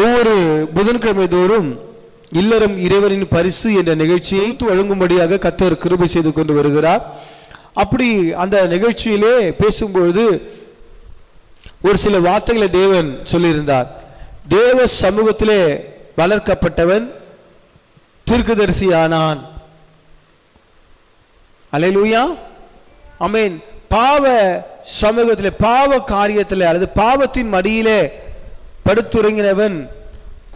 ஒவ்வொரு புதன்கிழமை தோறும் இல்லறம் இறைவனின் பரிசு என்ற நிகழ்ச்சியை வழங்கும்படியாக கத்தர் கிருபை செய்து கொண்டு வருகிறார். அப்படி அந்த நிகழ்ச்சியிலே பேசும்பொழுது ஒரு சில வார்த்தைகளை தேவன் சொல்லியிருந்தார். தேவ சமூகத்திலே வளர்க்கப்பட்டவன் தீர்க்கதரிசியானான். அலையிலூயா அமேன் பாவ சமூகத்தில் பாவ காரியத்தில் அல்லது பாவத்தின் மடியிலே படுத்துறங்கினவன்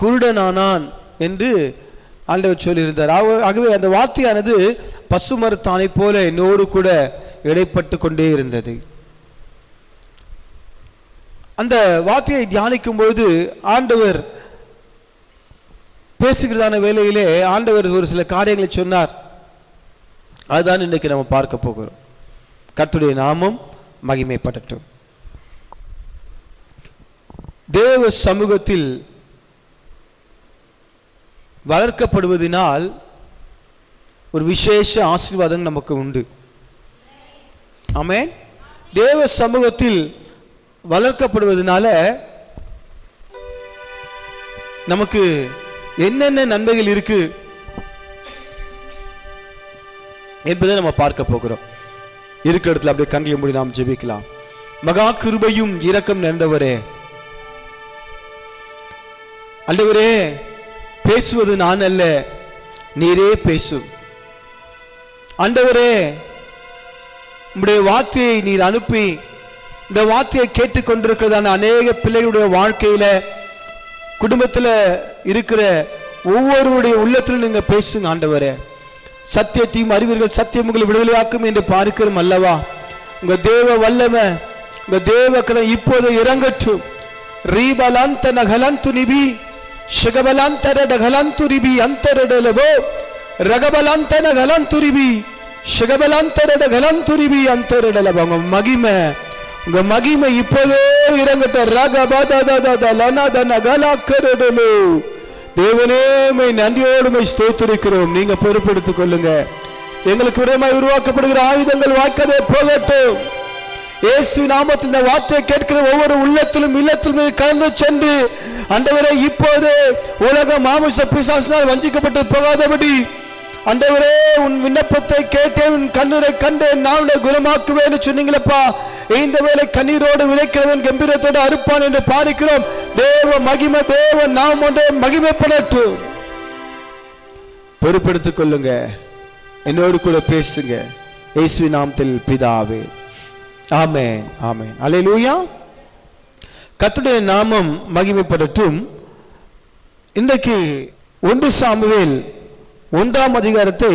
குருடனானான் என்று ஆண்டவர் சொல்லியிருந்தார். ஆகவே அந்த வார்த்தையானது பசுமரத்தானை போல என்னோடு கூட இடைப்பட்டு கொண்டே இருந்தது. அந்த வார்த்தையை தியானிக்கும் பொழுது ஆண்டவர் பேசுகிறதான வேலையிலே ஆண்டவர் ஒரு சில காரியங்களை சொன்னார். அதுதான் இன்னைக்கு நம்ம பார்க்க போகிறோம். கத்துடைய நாமம் மகிமைப்படட்டும். தேவ சமூகத்தில் வளர்க்கப்படுவதனால் ஒரு விசேஷ ஆசீர்வாதம் நமக்கு உண்டு. ஆமேன். தேவ சமூகத்தில் வளர்க்கப்படுவதனால நமக்கு என்னென்ன நன்மைகள் இருக்கு என்பதை நம்ம பார்க்க போகிறோம். இருக்கிற இடத்துல அப்படியே கண்களை மூடி நாம் ஜெபிக்கலாம். மகா கிருபையும் இரக்கம் நிறைந்தவரே. ஆண்டவரே பேசுவது நான் அல்ல நீரே பேசும் ஆண்டவரே உம்முடைய வார்த்தையை நீர் அனுப்பி இந்த வார்த்தையை கேட்டுக்கொண்டிருக்கிறதான அநேக பிள்ளைகளுடைய வாழ்க்கையில குடும்பத்தில் இருக்கிற ஒவ்வொருவருடைய உள்ளத்திலும் நீங்க பேசுங்க ஆண்டவரே. சத்தியத்தையும் அறிவீர்கள் சத்தியம் உங்களை விடுதலையாக்கும் என்று பார்க்கிறோம் அல்லவா? உங்க தேவ வல்லம உங்க தேவ இப்போது இறங்கட்டும். ரீபலந்த நகலந்து நிபி ಶಗಬಲಾಂತರ ಡಗಲಂತುರಿಬಿ ಅಂತರಡಲವೋ ರಗಬಲಾಂತನ ಗಲಂತುರಿಬಿ ಶಗಬಲಾಂತರ ಡಗಲಂತುರಿಬಿ ಅಂತರಡಲವ உங்க மகிமை உங்க மகிமை இப்போதே இறங்கட்ட ரகபதததத லனதன கலாக்கரடலோ தேவனே மை நன்றியோடு மை ஸ்தோத்திரிக்கிறோம் நீங்க பொறுப்பெடுத்துக் கொள்ளுங்க எங்களுக்கு விடமாய் உருவாக்கப்படுகிற ஆயுதங்கள் வாக்கவே போகட்டும் இயேசு நாமத்தில் இந்த வார்த்தையை கேட்கிற ஒவ்வொரு உள்ளத்திலும் இல்லத்திலும் கலந்து சென்று ஆண்டவரே இப்போது உலக மாமிச பிசாசினால் வஞ்சிக்கப்பட்டு போகாதபடி அந்தவரே உன் விண்ணப்பத்தை கேட்டேன் உன் கண்ணீரை கண்டு நான் உன்னை குணமாக்குவேன் சொன்னீங்களப்பா. இந்த வேளை கண்ணீரோடு விளைக்கிறவன் கம்பீரத்தோடு அறுப்பான் என்று பாடிக்கிறோம். தேவ மகிமை தேவ நாம் ஒன்றே மகிமைப்படட்டும் பொறுப்படுத்திக் கொள்ளுங்க. என்னோடு கூட பேசுங்க. இயேசு நாமத்தில் பிதாவே. ஆமேன் ஆமேன். அலையிலூயா கத்துடைய நாமம் மகிமைப்படட்டும். இன்றைக்கு ஒன்று சாமுவேல் ஒன்றாம் அதிகாரத்தை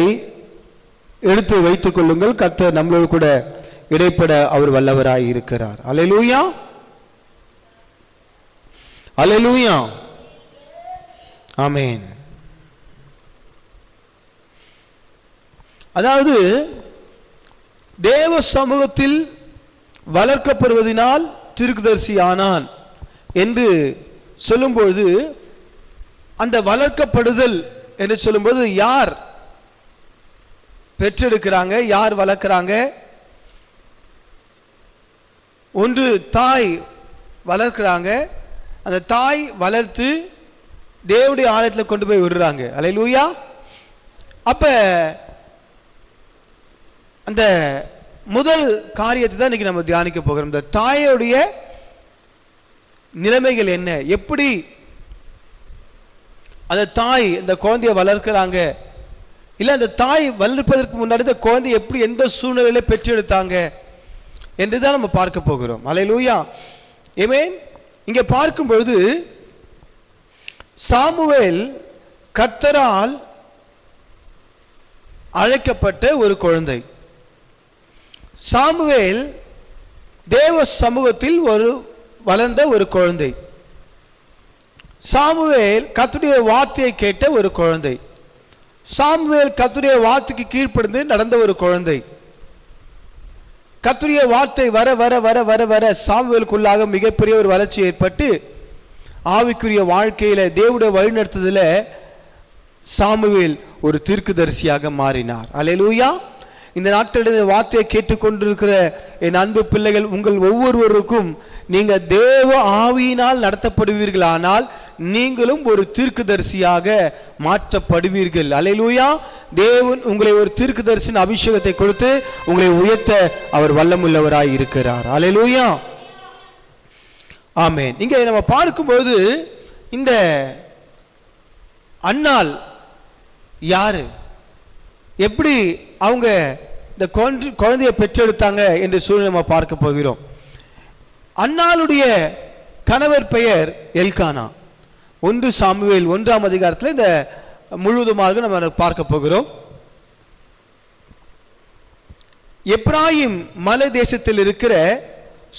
எடுத்து வைத்துக் கொள்ளுங்கள். கத்தர் நம்மளோடு கூட இடைப்பட அவர் வல்லவராய் இருக்கிறார். அலையலூயா அலையலூயா ஆமேன் அதாவது தேவ சமூகத்தில் வளர்க்கப்படுவதனால் திருக்குதர்சி ஆனான் என்று சொல்லும்பொழுது அந்த வளர்க்கப்படுதல் என்று சொல்லும்போது யார் பெற்றெடுக்கிறாங்க யார் வளர்க்குறாங்க? ஒன்று தாய் வளர்க்குறாங்க. அந்த தாய் வளர்த்து தேவடைய ஆலயத்தில் கொண்டு போய் விடுறாங்க. அலையிலூயா. அப்ப அந்த முதல் காரியத்தை தான் இன்னைக்கு நம்ம தியானிக்க போகிறோம். இந்த தாயோடைய நிலைமைகள் என்ன? எப்படி அந்த தாய் இந்த குழந்தைய வளர்க்குறாங்க? இல்லை அந்த தாய் வளர்ப்பதற்கு முன்னாடி இந்த குழந்தை எப்படி எந்த சூழ்நிலையில பெற்றெடுத்தாங்க? என்று தான் நம்ம பார்க்க போகிறோம். அலையிலூயா ஏமேன் இங்கே பார்க்கும் பொழுது சாமுவேல் கர்த்தரால் அழைக்கப்பட்ட ஒரு குழந்தை. சாமுவேல் தேவ சமூகத்தில் ஒரு வளர்ந்த ஒரு குழந்தை. சாமுவேல் கத்துடைய வார்த்தையை கேட்ட ஒரு குழந்தை. சாமுவேல் கத்துடைய வார்த்தைக்கு கீழ்ப்படிந்து நடந்த ஒரு குழந்தை. கத்துடைய வார்த்தை வர வர வர வர வர சாமுவேலுக்குள்ளாக மிகப்பெரிய ஒரு வளர்ச்சி ஏற்பட்டு ஆவிக்குரிய வாழ்க்கையில தேவனுடைய வழிநடத்துதல சாமுவேல் ஒரு தீர்க்குதரிசியாக மாறினார். அலையலூயா இந்த நாட்களில் வார்த்தையை கேட்டுக்கொண்டிருக்கிற என் அன்பு பிள்ளைகள் உங்கள் ஒவ்வொருவருக்கும் நீங்க தேவ ஆவியினால் நடத்தப்படுவீர்களானால் நீங்களும் ஒரு தீர்க்குதரிசியாக மாற்றப்படுவீர்கள். அலையிலூயா தேவன் உங்களை ஒரு தீர்க்குதரிசின் அபிஷேகத்தை கொடுத்து உங்களை உயர்த்த அவர் வல்லமுள்ளவராய் இருக்கிறார். அலையிலூயா ஆமே இங்கே நம்ம பார்க்கும்போது இந்த அண்ணால் யாரு? எப்படி அவங்க இந்த குழந்தை குழந்தையை பெற்றெடுத்தாங்க என்று சூழ்நிலை நம்ம பார்க்க போகிறோம். அன்னாளுடைய கணவர் பெயர் எல்கானா. ஒன்று சாமுவேல் ஒன்றாம் அதிகாரத்தில் இந்த முழுவதுமாக நம்ம பார்க்க போகிறோம். எப்ராஹிம் மலை தேசத்தில் இருக்கிற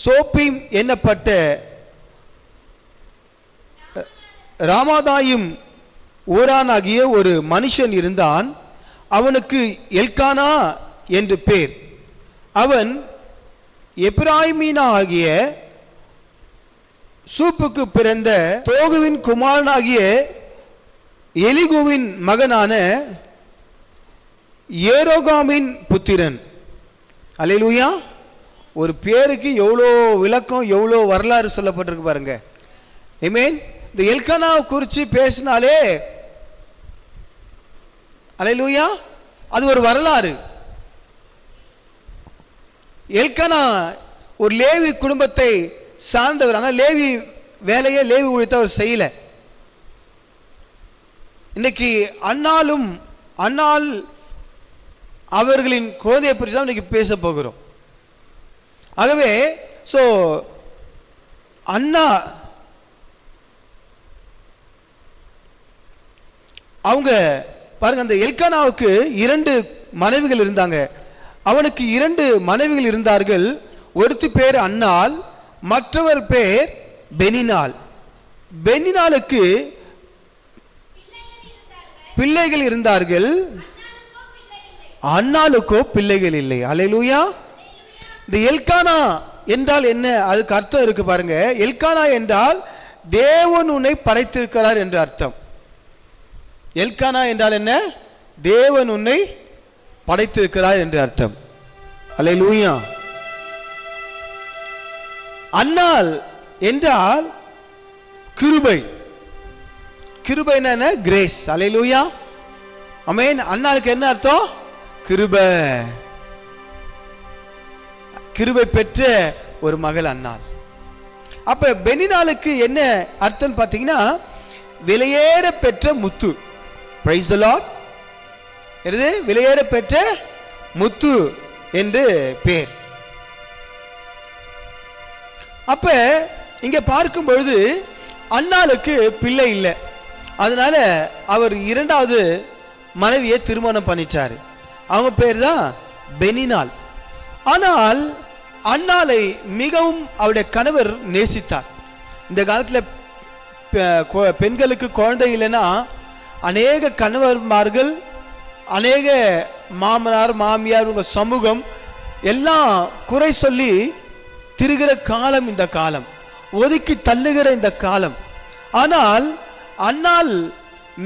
சோப்பீம் என்னப்பட்ட ராமாதாயும் ஊரானாகிய ஒரு மனுஷன் இருந்தான். அவனுக்கு எல்கானா என்று பேர். அவன் எப்ராஹிமீனா ஆகிய சூப்புக்கு பிறந்த தோகுவின் குமாரனாகிய எலிகுவின் மகனான ஏரோகாமின் புத்திரன். அலையிலூயா ஒரு பேருக்கு எவ்வளோ விளக்கம் எவ்வளோ வரலாறு சொல்லப்பட்டிருக்கு பாருங்க. ஐ மீன் இந்த எல்கானாவை குறித்து பேசினாலே அல்லேலூயா அது ஒரு வரலாறு. எல்கனா ஒரு லேவி குடும்பத்தை சார்ந்தவர். ஆனால் லேவி வேலையை லேவி ஊழியத்தை அவர் செய்யல. இன்னைக்கு அண்ணாலும் அண்ணால் அவர்களின் குழந்தையை பற்றி தான் இன்னைக்கு பேச போகிறோம். ஆகவே ஸோ அண்ணா அவங்க பாருங்க அந்த எல்கானாவுக்கு இரண்டு மனைவிகள் இருந்தாங்க. அவனுக்கு இரண்டு மனைவிகள் இருந்தார்கள். ஒருத்தி பேர் அன்னால் மற்றவர் பேர் பெனினால். பெனினாலுக்கு பிள்ளைகள் இருந்தார்கள். அன்னாளுக்கோ பிள்ளைகள் இல்லை. அலையலூயா இந்த எல்கானா என்றால் என்ன? அதுக்கு அர்த்தம் இருக்கு பாருங்க. எல்கானா என்றால் தேவன் உன்னை படைத்திருக்கிறார் என்று அர்த்தம். எல்கானா என்றால் என்ன? தேவன் உன்னை படைத்திருக்கிறார் என்று அர்த்தம். அலை லூயா அன்னாள் என்றால் கிருபை. கிருபை என்ன? கிரேஸ். அலை லூயா அமேன் அன்னாளுக்கு என்ன அர்த்தம்? கிருபை. கிருபை பெற்ற ஒரு மகள் அன்னாள் அப்ப பெனினாளுக்கு என்ன அர்த்தம் பார்த்தீங்கன்னா விலையேற பெற்ற முத்து. பிரைஸ் லார்ட் என்னது? விலையேற பெற்ற முத்து என்று பேர். அப்ப இங்க பார்க்கும் பொழுது அண்ணாளுக்கு பிள்ளை இல்லை. அதனால அவர் இரண்டாவது மனைவியை திருமணம் பண்ணிட்டாரு. அவங்க பேர் தான் பெனினால். ஆனால் அண்ணாலை மிகவும் அவருடைய கணவர் நேசித்தார். இந்த காலத்தில் பெண்களுக்கு குழந்தை இல்லைன்னா அநேக கணவர்மார்கள் அநேக மாமனார் மாமியார் உங்கள் சமூகம் எல்லாம் குறை சொல்லி திருகிற காலம் இந்த காலம் ஒதுக்கி தள்ளுகிற இந்த காலம். ஆனால் அன்னால்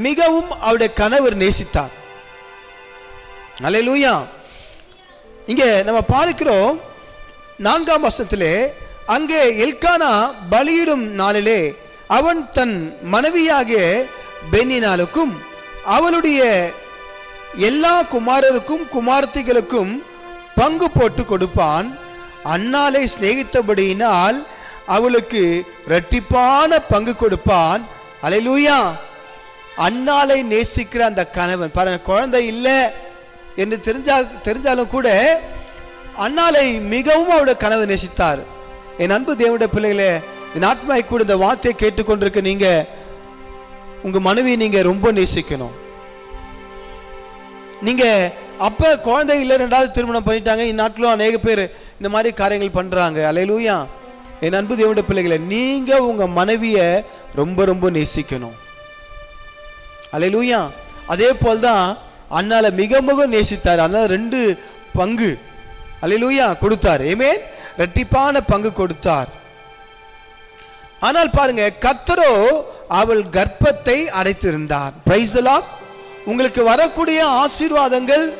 மிகவும் அவருடைய கணவர் நேசித்தார். அல்லேலூயா. இங்கே நம்ம பார்க்கிறோம் நான்காம் வருஷத்திலே அங்கே எல்கானா பலியிடும் நாளிலே அவன் தன் மனைவியாகிய பென்னினாலுக்கும் அவளுடைய எல்லா குமாரருக்கும் குமார்த்திகளுக்கும் பங்கு போட்டு கொடுப்பான். அன்னாலை சிநேகித்தபடியினால் அவளுக்கு இரட்டிப்பான பங்கு கொடுப்பான். அலைலூயா அன்னாலை நேசிக்கிற அந்த கணவன் பாருங்க குழந்தை இல்லை என்று தெரிஞ்சா தெரிஞ்சாலும் கூட அன்னாலை மிகவும் அவருடைய கனவு நேசித்தார். என் அன்பு தேவனுடைய பிள்ளைகளே என் ஆத்மாய் கூட இந்த வார்த்தையை கேட்டுக்கொண்டிருக்க நீங்க உங்க மனைவியை நீங்க ரொம்ப நேசிக்கணும். நீங்க அப்ப குழந்தை இல்லை ரெண்டாவது திருமணம் பண்ணிட்டாங்க இந்நாட்டிலும் அநேக பேர் இந்த மாதிரி காரியங்கள் பண்றாங்க. அலையிலூயா என் அன்பு தேவனுடைய பிள்ளைகளை நீங்க உங்க மனைவியை ரொம்ப ரொம்ப நேசிக்கணும். அலையிலூயா அதே போல் தான் அண்ணால மிக மிக நேசித்தார். அதனால ரெண்டு பங்கு அலையிலூயா கொடுத்தார். ஏமே ரெட்டிப்பான பங்கு கொடுத்தார். ஆனால் பாருங்க கத்தரோ அவள் கர்ப்பத்தை அடைத்திருந்தார். பிரைசலா உங்களுக்கு வரக்கூடிய ஆசீர்வாதங்கள்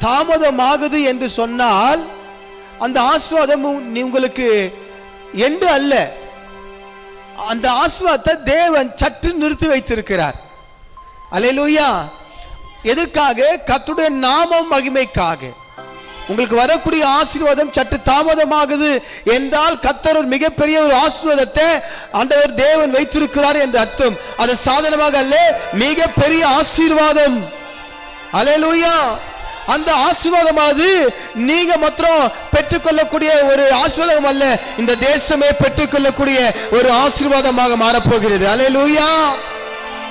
தாமதமாகுது என்று சொன்னால் அந்த ஆசீர்வாதம் உங்களுக்கு என்று அல்ல. அந்த ஆசீர்வாதத்தை தேவன் சற்று நிறுத்தி வைத்திருக்கிறார். அலையலூயா எதற்காக? கத்துடைய நாமம் மகிமைக்காக. உங்களுக்கு வரக்கூடிய ஆசீர்வாதம் சற்று தாமதமாகுது என்றால் கத்தர் ஒரு மிகப்பெரிய ஒரு ஆசீர்வாதத்தை ஆண்டவர் தேவன் வைத்திருக்கிறார் என்று அர்த்தம். அது சாதனமாக அல்ல மிகப்பெரிய ஆசீர்வாதம். அலையலூயா. அந்த ஆசீர்வாதமானது நீங்க மாத்திரம் பெற்றுக்கொள்ளக்கூடிய ஒரு ஆசீர்வாதம் அல்ல. இந்த தேசமே பெற்றுக்கொள்ளக்கூடிய ஒரு ஆசீர்வாதமாக மாறப்போகிறது. அலையலூயா.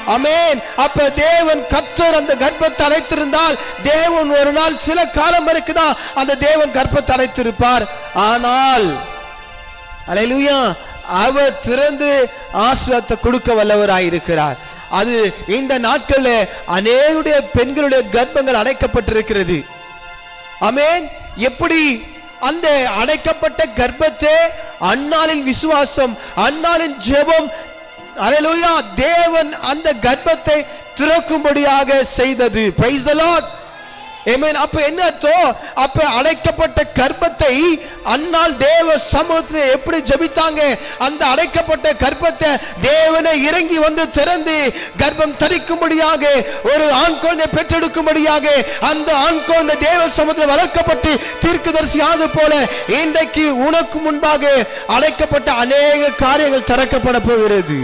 அமேன் அப்ப தேவன் கத்தர் அந்த கர்ப்பத்தை அடைத்திருந்தால் தேவன் ஒரு நாள் சில காலம் இருக்குதான் அந்த தேவன் கர்ப்பத்தை அடைத்திருப்பார் ஆனால் அல்லேலூயா அவர் திறந்து ஆசிரியத்தை கொடுக்க வல்லவராயிருக்கிறார். அது இந்த நாட்களில் அநேகுடைய பெண்களுடைய கர்ப்பங்கள் அடைக்கப்பட்டிருக்கிறது அமேன் எப்படி அந்த அடைக்கப்பட்ட கர்ப்பத்தை அன்னாளின் விசுவாசம் அன்னாளின் ஜெபம் அல்லேலூயா தேவன் அந்த கர்ப்பத்தை திறக்கும்படியாக செய்தது. பிரைஸ் த லார்ட் அப்ப என்ன அர்த்தம்? அப்ப அடைக்கப்பட்ட கர்ப்பத்தை அன்னால் தேவ சமூகத்தில் எப்படி ஜெபித்தாங்க? அந்த அடைக்கப்பட்ட கர்ப்பத்தை தேவனை இறங்கி வந்து திறந்து கர்ப்பம் தரிக்கும்படியாக ஒரு ஆண் குழந்தை பெற்றெடுக்கும்படியாக அந்த ஆண் குழந்தை தேவ சமூகத்தில் வளர்க்கப்பட்டு தீர்க்கதரிசி ஆனது போல இன்றைக்கு உனக்கு முன்பாக அடைக்கப்பட்ட அநேக காரியங்கள் திறக்கப்பட போகிறது.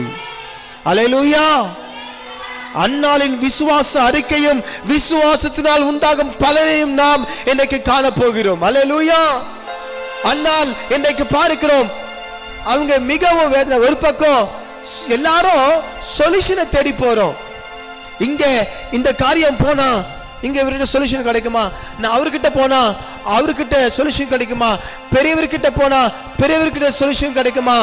அலையலூயா அன்னாளின் விசுவாச அறிக்கையும் விசுவாசத்தினால் உண்டாகும் பலனையும் நாம் இன்றைக்கு காண போகிறோம் அலையலூயா அன்னால் இன்றைக்கு பார்க்கிறோம். அவங்க மிகவும் வேதனை ஒரு பக்கம் எல்லாரும் சொல்யூஷனை தேடி போறோம். இங்க இந்த காரியம் போனா இங்க இவர்கிட்ட சொல்யூஷன் கிடைக்குமா? நான் அவர்கிட்ட போனா அவர்கிட்ட சொல்யூஷன் கிடைக்குமா? பெரியவர்கிட்ட போனா பெரியவர்கிட்ட சொல்யூஷன் கிடைக்குமா?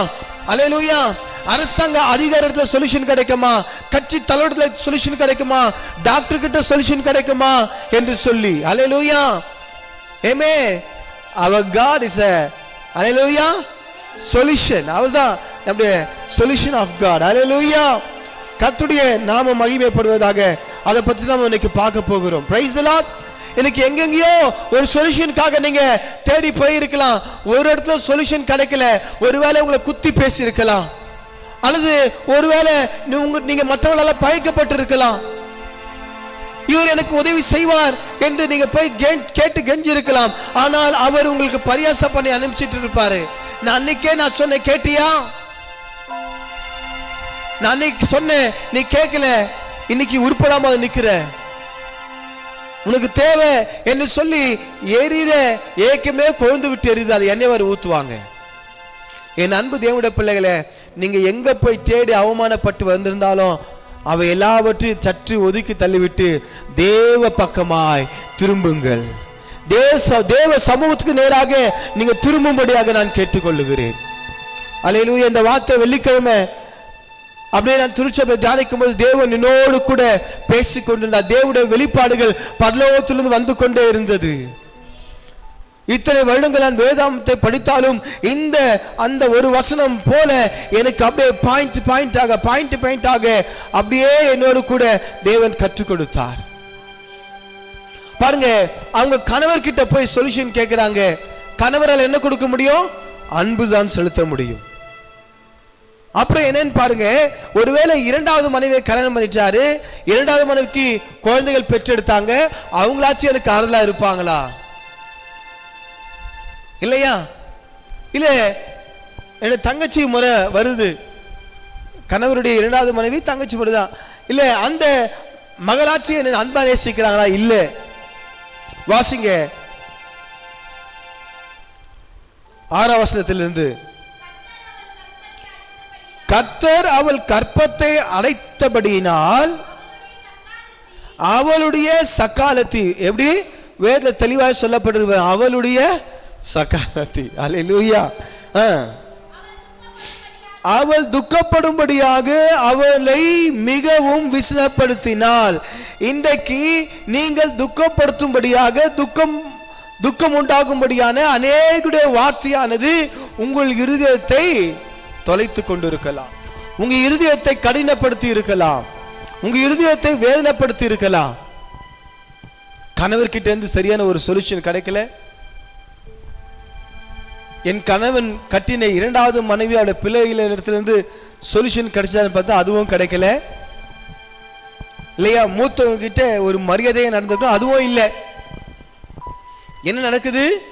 அலையலூயா அரசாங்க அதிகாரத்தில் சொல்யூஷன் கிடைக்குமா? கட்சி தலைவரத்தில் சொல்யூஷன் கிடைக்குமா? டாக்டர் கிட்ட சொல்யூஷன் கிடைக்குமா? என்று சொல்லி. அல்லேலூயா ஏமே அவர் காட் இஸ் அல்லேலூயா சொல்யூஷன் அவர்தான் நம்முடைய சொல்யூஷன் ஆஃப் காட் லூயா கத்துடையை நாம மகிமைப்படுவதாக அதை பற்றி தான் இன்னைக்கு பார்க்க போகிறோம். பிரைஸ் லாட் இன்னைக்கு எங்கெங்கேயோ ஒரு சொல்யூஷனுக்காக நீங்க தேடி போயிருக்கலாம். ஒரு இடத்துல சொல்யூஷன் கிடைக்கல. ஒருவேளை உங்களை குத்தி பேசி இருக்கலாம் அல்லது ஒருவேளை நீ- உங்க நீங்க மற்றவர்களால் பயக்கப்பட்டு இருக்கலாம் இவர் எனக்கு உதவி செய்வார் என்று நீங்க போய் கேட்டு கெஞ்சி இருக்கலாம் ஆனால் அவர் உங்களுக்கு பரியாசம் பண்ணி அனுப்பிச்சிட்டு இருப்பாரு. நான் அன்னைக்கே நான் சொன்னேன் கேட்டியா? நான் அன்னைக்கு சொன்னேன் நீ கேட்கல இன்னைக்கு உருப்படாம நிக்கிற. உனக்கு தேவை என்று சொல்லி எரியிற ஏக்கமே கொழுந்து விட்டு எரியுது அது அவர் ஊத்துவாங்க. என் அன்பு தேவனுடைய பிள்ளைகளை நீங்க எங்க போய் தேடி அவமானப்பட்டு வந்திருந்தாலும் அவை எல்லாவற்றையும் சற்று ஒதுக்கி தள்ளிவிட்டு தேவ பக்கமாய் திரும்புங்கள். தேச தேவ சமூகத்துக்கு நேராக நீங்க திரும்பும்படியாக நான் கேட்டுக்கொள்ளுகிறேன். அல்லேலூயா இந்த வார்த்தை வெள்ளிக்கிழமை அப்படியே நான் திருச்சபை தியானிக்கும் போது தேவன் என்னோடு கூட பேசிக்கொண்டிருந்தார். தேவனுடைய வெளிப்பாடுகள் பரலோகத்திலிருந்து வந்து கொண்டே இருந்தது. இத்தனை வருடங்கள் நான் வேதாந்தத்தை படித்தாலும் இந்த அந்த ஒரு வசனம் போல எனக்கு அப்படியே பாயிண்ட் பாயிண்டாக பாயிண்ட் பாயிண்டாக அப்படியே என்னோடு கூட தேவன் கற்றுக் கொடுத்தார். பாருங்க அவங்க கணவர்கிட்ட போய் சொல்யூஷன் கேட்கிறாங்க கணவரால் என்ன கொடுக்க முடியும்? அன்பு தான் செலுத்த முடியும். அப்புறம் என்னன்னு பாருங்க ஒருவேளை இரண்டாவது மனைவியை கல்யாணம் பண்ணிட்டாரு இரண்டாவது மனைவிக்கு குழந்தைகள் பெற்றெடுத்தாங்க அவங்களாச்சும் எனக்கு ஆறுதலாக இருப்பாங்களா? இல்லையா? இல்ல என் தங்கச்சி முறை வருது. கணவருடைய இரண்டாவது மனைவி தங்கச்சி முறைதான். இல்லை அந்த மகளாட்சி என்ன அன்பா நேசிக்கிறாங்களா? இல்ல. வாசிங்க. ஆறாம் வசனத்திலிருந்து. கர்த்தர் அவள் கற்பத்தை அடைத்தபடியினால் அவளுடைய சக்காலத்தி எப்படி? வேதத்தில் தெளிவாக சொல்லப்படுறது அவளுடைய சக்காலத்தி அல்லேலூயா ஆ. அவள் துக்கப்படும்படியாக அவளை மிகவும் விசனப்படுத்தினாள். இன்றைக்கு நீங்கள் துக்கப்படுத்தும்படியாக துக்கம் துக்கம் உண்டாகும்படியான அநேகுடைய வார்த்தையானது உங்கள் இருதயத்தை தொலைத்து கொண்டிருக்கலாம். உங்க இருதயத்தை கடினப்படுத்தி இருக்கலாம். உங்க இருதயத்தை வேதனைப்படுத்தி இருக்கலாம். கணவர்கிட்ட இருந்து சரியான ஒரு சொல்யூஷன் கிடைக்கல. என் கணவன் கட்டின இரண்டாவது மனைவியோட பிள்ளைகளிடத்திலிருந்து சொல்யூஷன் கிடைச்சான்னு பார்த்தா அதுவும் கிடைக்கல. இல்லையா? மூத்தவங்க கிட்ட ஒரு மரியாதையை நடந்திருக்கணும் அதுவும் இல்லை. என்ன நடக்குது?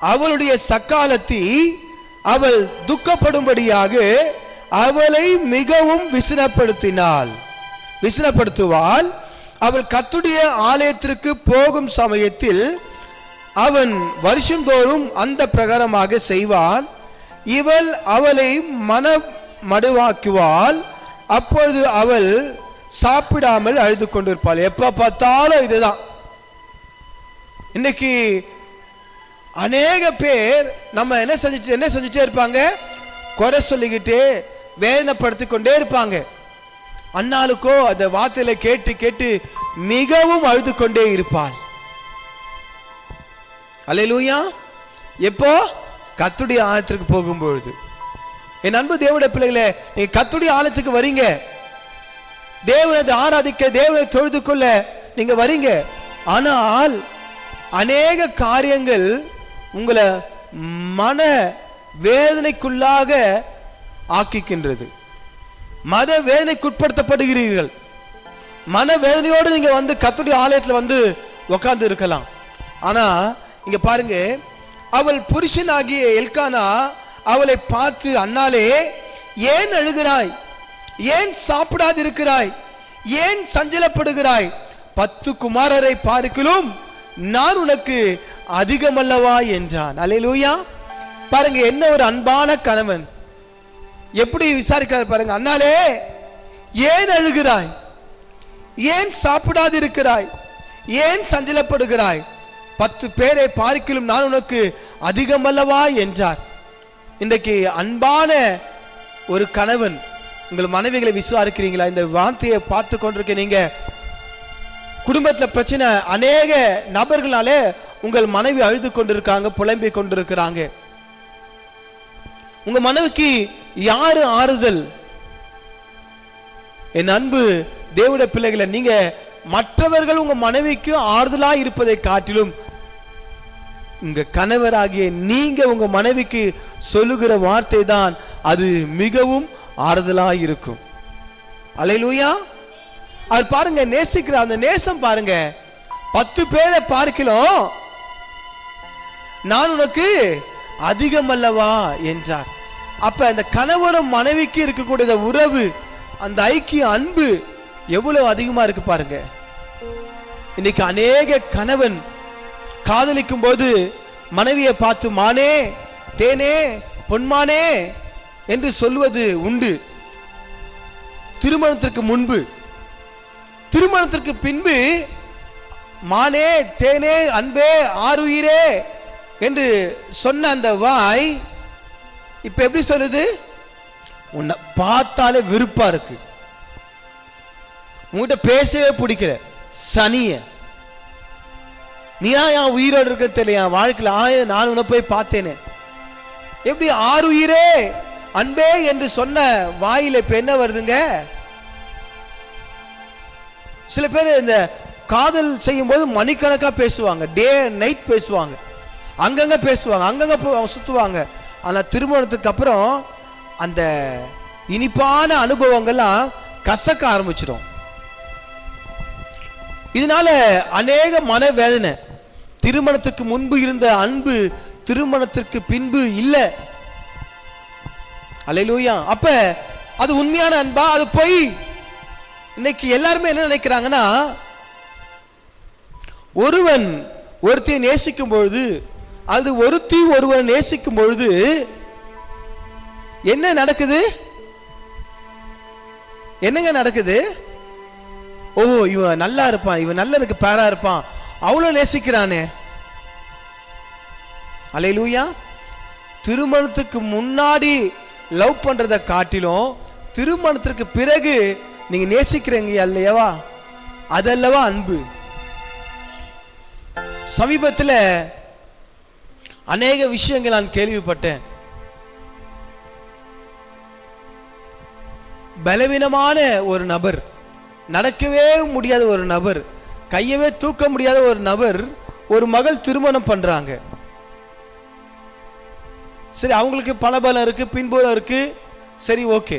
அவளுடைய சக்காலத்தி அவள் துக்கப்படும்படியாக அவளை மிகவும் விசனப்படுத்தினாள். விசனப்படுத்துவாள். அவள் கத்துடைய ஆலயத்திற்கு போகும் சமயத்தில் அவன் வருஷந்தோறும் அந்த பிரகாரமாக செய்வான். இவள் அவளை மன மடுவாக்குவாள் அப்பொழுது அவள் சாப்பிடாமல் அழுது கொண்டிருப்பாள். எப்ப பார்த்தாலும் இதுதான். இன்னைக்கு அநேக பேர் நம்ம என்ன செஞ்சு என்ன செஞ்சுட்டே இருப்பாங்க? குறை சொல்லிக்கிட்டு வேதனைப்படுத்தி கொண்டே இருப்பாங்க. அண்ணாளுக்கோ அந்த வார்த்தையில கேட்டு கேட்டு மிகவும் அழுது கொண்டே இருப்பாள். அல்லேலூயா எப்போ? கத்துடைய ஆழத்திற்கு போகும்பொழுது. என் அன்பு தேவட பிள்ளைகளே நீங்க கத்துடைய ஆழத்துக்கு வரீங்க. தேவனது ஆராதிக்க தேவனை தொழுது கொள்ள நீங்க வரீங்க. ஆனால் அநேக காரியங்கள் உங்களை மன வேதனைக்குள்ளாக ஆக்கிக்கின்றது. மத வேதனைக்குட்படுத்தப்படுகிறீர்கள். மன வேதனையோடு நீங்க வந்து கத்துடைய ஆலயத்தில் வந்து உட்கார்ந்து இருக்கலாம். ஆனால் இங்க பாருங்க. அவள் புருஷனாகிய எல்கானா அவளை பார்த்து அண்ணாலே ஏன் அழுகிறாய்? ஏன் சாப்பிடாதிருக்கிறாய்? ஏன் சஞ்சலப்படுகிறாய்? பத்து குமாரரை பார்க்கிலும் நான் உனக்கு அதிகமல்லவா என்றான். அலையலூயா பாருங்க என்ன ஒரு அன்பான கணவன். எப்படி விசாரிக்கிறார் பாருங்க. அண்ணாலே ஏன் அழுகிறாய்? ஏன் சாப்பிடாதிருக்கிறாய்? ஏன் சஞ்சலப்படுகிறாய்? பத்து பேரை பார்க்கிலும் நான் உனக்கு அதிகமல்லவா? என்றார். இன்றைக்கு அன்பான ஒரு கணவன் உங்கள் மனைவிகளை விசுவாரிக்கிறீங்களா இந்த வார்த்தையை பார்த்து கொண்டிருக்க நீங்க குடும்பத்தில் பிரச்சனை அநேக நபர்களாலே உங்கள் மனைவி அழுது கொண்டிருக்காங்க புலம்பிக் கொண்டிருக்கிறாங்க. உங்க மனைவிக்கு யாரு ஆறுதல்? என் அன்பு தேவட பிள்ளைகளை நீங்க மற்றவர்கள் உங்க மனைவிக்கு ஆறுதலா இருப்பதை காட்டிலும் உங்க கணவராகிய நீங்க உங்க மனைவிக்கு சொல்லுகிற வார்த்தை தான் அது மிகவும் ஆறுதலாக இருக்கும் அலையிலூயா? அவர் பாருங்க நேசிக்கிற அந்த நேசம் பாருங்க. பத்து பேரை பார்க்கலாம் நான் உனக்கு அதிகம் அல்லவா என்றார். அப்ப அந்த கணவரும் மனைவிக்கு இருக்கக்கூடிய உறவு அந்த ஐக்கிய அன்பு எவ்வளவு அதிகமா இருக்கு பாருங்க. இன்னைக்கு அநேக கணவன் காதலிக்கும் போது மனைவியை பார்த்து மானே தேனே பொன்மானே என்று சொல்வது உண்டு. திருமணத்திற்கு முன்பு. திருமணத்திற்கு பின்பு மானே தேனே அன்பே ஆறுயிரே என்று சொன்ன அந்த வாய் இப்ப எப்படி சொல்லுது? உன்னை பார்த்தாலே வெறுப்பா இருக்கு. உங்ககிட்ட பேசவே பிடிக்கல. சனிய. நீ ஏன் என் உயிரோடு இருக்க தெரியல என் வாழ்க்கையில் ஆய நான் உன்னை போய் பார்த்தேனே. எப்படி ஆறு உயிரே? அன்பே என்று சொன்ன வாயில இப்ப என்ன வருதுங்க? சில பேர் இந்த காதல் செய்யும்போது மணிக்கணக்கா பேசுவாங்க. டே நைட் பேசுவாங்க. அங்கங்க பேசுவாங்க. அங்கங்க போ- சுத்துவாங்க. ஆனா திருமணத்துக்கு அப்புறம் அந்த இனிப்பான அனுபவங்கள்லாம் கசக்க ஆரம்பிச்சிடும். இதனால அநேக மனவேதனை. திருமணத்துக்கு முன்பு இருந்த அன்பு திருமணத்திற்கு பின்பு இல்லை. அலையிலூயா அப்ப அது உண்மையான அன்பா? அது பொய். இன்னைக்கு எல்லாருமே என்ன நினைக்கிறாங்கன்னா ஒருவன் ஒருத்தியை நேசிக்கும் பொழுது அது ஒருத்தி ஒருவன் நேசிக்கும் பொழுது என்ன நடக்குது? என்னங்க நடக்குது? ஓ இவன் நல்லா இருப்பான் இவன் நல்ல எனக்கு பேரா இருப்பான். அவ்வளோ நேசிக்கிறானே. அலையிலூயா திருமணத்துக்கு முன்னாடி லவ் பண்றதை காட்டிலும் திருமணத்திற்கு பிறகு நீங்க நேசிக்கிறீங்க அல்லையவா? அதல்லவா அன்பு. சமீபத்தில் அநேக விஷயங்கள் நான் கேள்விப்பட்டேன். பலவீனமான ஒரு நபர் நடக்கவே முடியாத ஒரு நபர் கையவே தூக்க முடியாத ஒரு நபர் ஒரு மகள் திருமணம் பண்றாங்க. சரி அவங்களுக்கு பணபலம் இருக்கு பின்புலம் இருக்கு. சரி ஓகே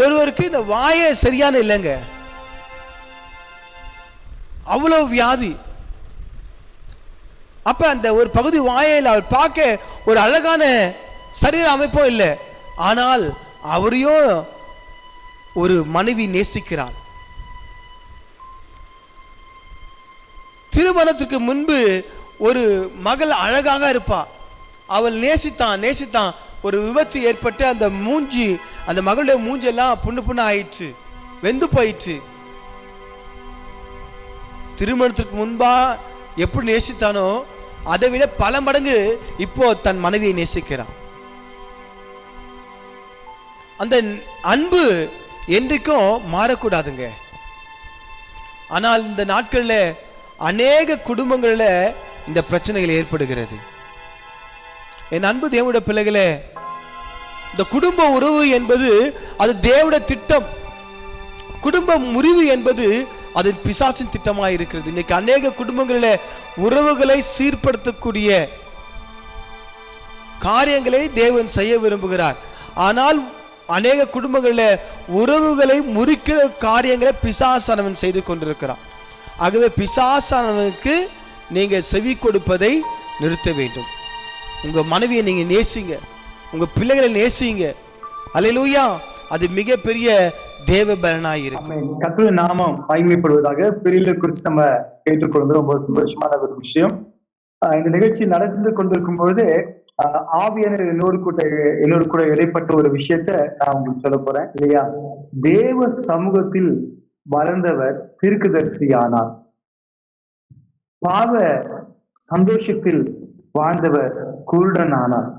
ஒருவருக்கு இந்த வாயை சரியான இல்லைங்க. அவ்வளவு வியாதி. அப்ப அந்த ஒரு பகுதி வாயில் அவர் பார்க்க ஒரு அழகான சரீர அமைப்பும் இல்லை. ஆனால் அவரையும் ஒரு மனைவி நேசிக்கிறார் திருமணத்துக்கு முன்பு ஒரு மகள் அழகாக இருப்பாள் அவள் நேசித்தான் நேசித்தான். ஒரு விபத்து ஏற்பட்டு அந்த மூஞ்சி அந்த மகளுடைய மூஞ்செல்லாம் புண்ணு புண்ணு ஆயிற்று வெந்து போயிற்று. திருமணத்துக்கு முன்பா எப்படி நேசித்தானோ அதை விட பல மடங்கு இப்போ தன் மனைவியை நேசிக்கிறான். அந்த அன்பு என்றைக்கும் மாறக்கூடாதுங்க. ஆனால் இந்த நாட்களில் அநேக குடும்பங்களில் இந்த பிரச்சனைகள் ஏற்படுகிறது. என் அன்பு தேவோட பிள்ளைகளே இந்த குடும்ப உறவு என்பது அது தேவட திட்டம். குடும்ப முறிவு என்பது அது பிசாசின் திட்டமாக இருக்கிறது. இன்னைக்கு அநேக குடும்பங்களில் உறவுகளை சீர்படுத்தக்கூடிய காரியங்களை தேவன் செய்ய விரும்புகிறார். ஆனால் அநேக குடும்பங்களில் உறவுகளை முறிக்கிற காரியங்களை பிசாசானவன் செய்து கொண்டிருக்கிறான். ஆகவே பிசாசானவனுக்கு நீங்கள் செவி கொடுப்பதை நிறுத்த வேண்டும். உங்க மனைவியை நீங்க நேசிங்க. உங்க பிள்ளைகளை நேசிங்க. அலையிலூயா அது மிகப்பெரிய தேவ பலனாக இருக்கும் ஆமென். நாமம் மகிமைப்படுவதாக பிரியில குறித்து நம்ம கேட்டுக்கொள்வது ரொம்ப சந்தோஷமான ஒரு விஷயம். இந்த நிகழ்ச்சி நடந்து கொண்டிருக்கும் பொழுது ஆஹ் ஆவியானவர் என்னோடு கூட என்னோடு கூட இடைப்பட்ட ஒரு விஷயத்த நான் உங்களுக்கு சொல்ல போறேன். இல்லையா? தேவ சமூகத்தில் வளர்ந்தவர் தீர்க்கதரிசி ஆனார் பாவ சந்தோஷத்தில் வாழ்ந்தவர் குருடன் ஆனார்.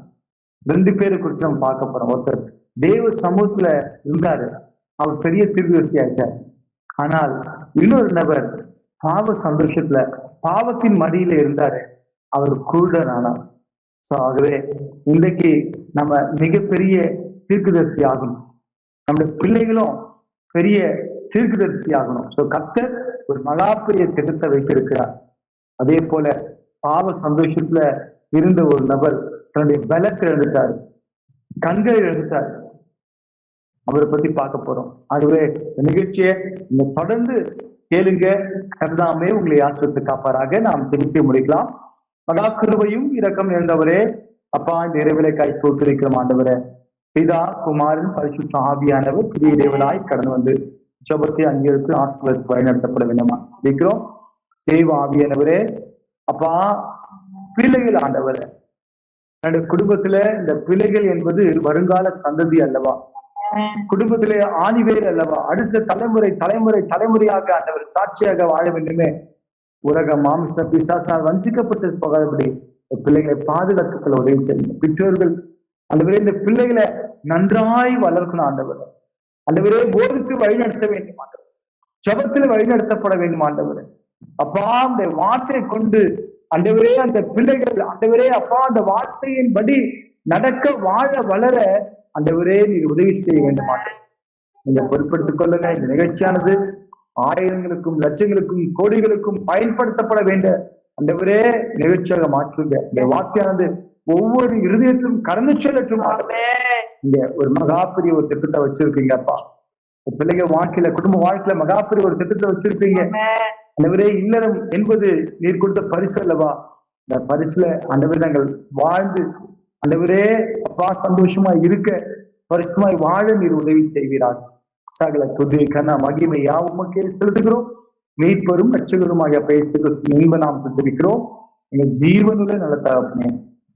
ரெண்டு பேரை குறித்து நம்ம பார்க்க போறோம். ஒருத்தர் தேவ சமூகத்துல இருந்தாரு. அவர் பெரிய தீர்க்கதரிசி ஆயிட்டார். ஆனால் இன்னொரு நபர் பாவ சந்தோஷத்துல பாவத்தின் மடியில இருந்தாரு. அவர் குருடன் ஆனார். சோ ஆகவே இன்றைக்கு நம்ம மிகப்பெரிய தீர்க்குதரிசி ஆகணும். நம்முடைய பிள்ளைகளும் பெரிய தீர்க்குதரிசி ஆகணும். சோ கத்தர் ஒரு மகா திட்டத்தை வைத்திருக்கிறார். அதே போல பாவ சந்தோஷத்துல இருந்த ஒரு நபர் தன்னுடைய பலத்தை எழுந்துட்டார் கண்களை எழுந்துட்டார் அவரை பத்தி பார்க்க போறோம். ஆகவே இந்த நிகழ்ச்சியை நீங்க தொடர்ந்து கேளுங்க. கருதாமே உங்களை ஆசிரியத்தை காப்பாராக நாம் செலுத்தி முடிக்கலாம். மகா கிருபையும் இரக்கம் இழந்தவரே. அப்பா இந்த இரவிலை காய் ஸ்தோத்திரிக்கிற ஆண்டவரே. பிதா குமாரன் பரிசுத்த ஆவியானவர் புதிய இறைவனாய் கடந்து வந்து ஜபத்தை அங்கீகரித்து ஆசிரியருக்கு வழிநடத்தப்பட வேண்டுமா? இருக்கிறோம் தெய்வ ஆவியானவரே. அப்பா பிள்ளைகள் ஆண்டவரே. என்னுடைய குடும்பத்துல இந்த பிள்ளைகள் என்பது வருங்கால சந்ததி அல்லவா? குடும்பத்திலே ஆணிவேர் அல்லவா? அடுத்த தலைமுறை தலைமுறை தலைமுறையாக ஆண்டவர் சாட்சியாக வாழ வேண்டுமே. உலக மாமிச பிசாசால் வஞ்சிக்கப்பட்டு போகாதபடி பிள்ளைகளை பாதுகாத்துக்கள் உதவி செய்யுங்க. பெற்றோர்கள் ஆண்டவரே இந்த பிள்ளைகளை நன்றாய் வளர்க்கணும் ஆண்டவர். ஆண்டவரே போதித்து வழிநடத்த வேண்டும் ஆண்டவர். ஜபத்தில் வழிநடத்தப்பட வேண்டும் ஆண்டவர். அப்பா அந்த வார்த்தையை கொண்டு ஆண்டவரே அந்த பிள்ளைகள் ஆண்டவரே அப்பா அந்த வார்த்தையின்படி நடக்க வாழ வளர ஆண்டவரே நீர் உதவி செய்ய வேண்டும் நீங்க பொறுப்படுத்திக் கொள்ளுங்க. இந்த நிகழ்ச்சியானது ஆயிரங்களுக்கும் லட்சங்களுக்கும் கோடிகளுக்கும் பயன்படுத்தப்பட வேண்டிய ஆண்டவரே நிகழ்ச்சியாக மாற்றுங்க. இந்த வார்த்தையானது ஒவ்வொரு இருதயத்திலும் கடந்து செல்லட்டும். இங்க ஒரு மகாபெரிய ஒரு திட்டத்தை வச்சிருக்கீங்க அப்பா பிள்ளைங்க வாழ்க்கையில குடும்ப வாழ்க்கையில மகாபெரிய ஒரு திட்டத்தை வச்சிருக்கீங்க. ஆண்டவரே இல்லறம் என்பது நீர் கொடுத்த பரிசு அல்லவா? இந்த பரிசுல ஆண்டவரே நாங்கள் வாழ்ந்து ஆண்டவரே அப்பா சந்தோஷமா இருக்க பரிசுமாய் வாழ நீர் உதவி செய்வீராக. சகல துதி கன மகிமை யாவுமக்கே செலுத்துகிறோம். மீட்பரும் ரட்சகருமாக பேசுகிறோம் இன்ப நாம் தந்திருக்கிறோம் எங்கள் ஜீவனுள்ள நல்ல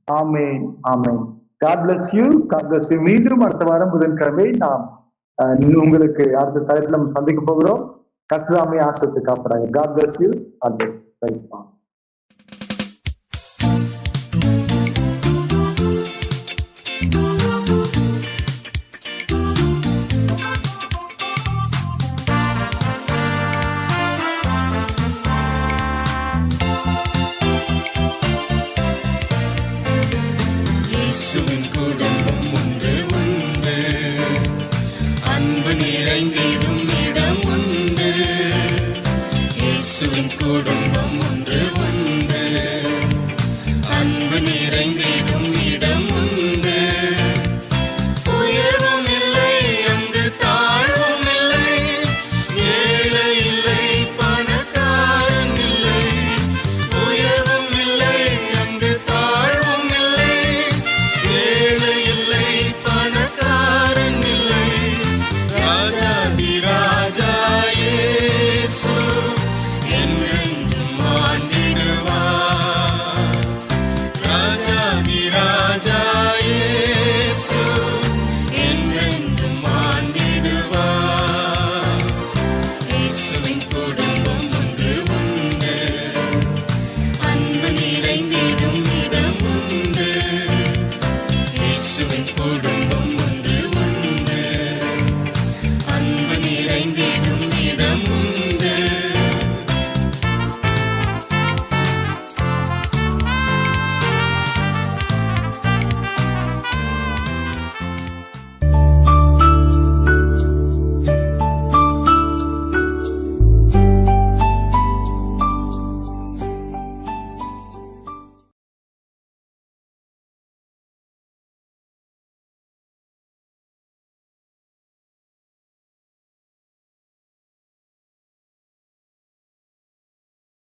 amen amen. God bless you God bless you மீண்டும் அடுத்த வாரம் புதன்கிழமை நாம் அஹ், உங்களுக்கு அடுத்த தலைப்பில் நம்ம சந்திக்க போகிறோம். கத்ராமை ஆசத்தை காப்பறாங்க God bless you God bless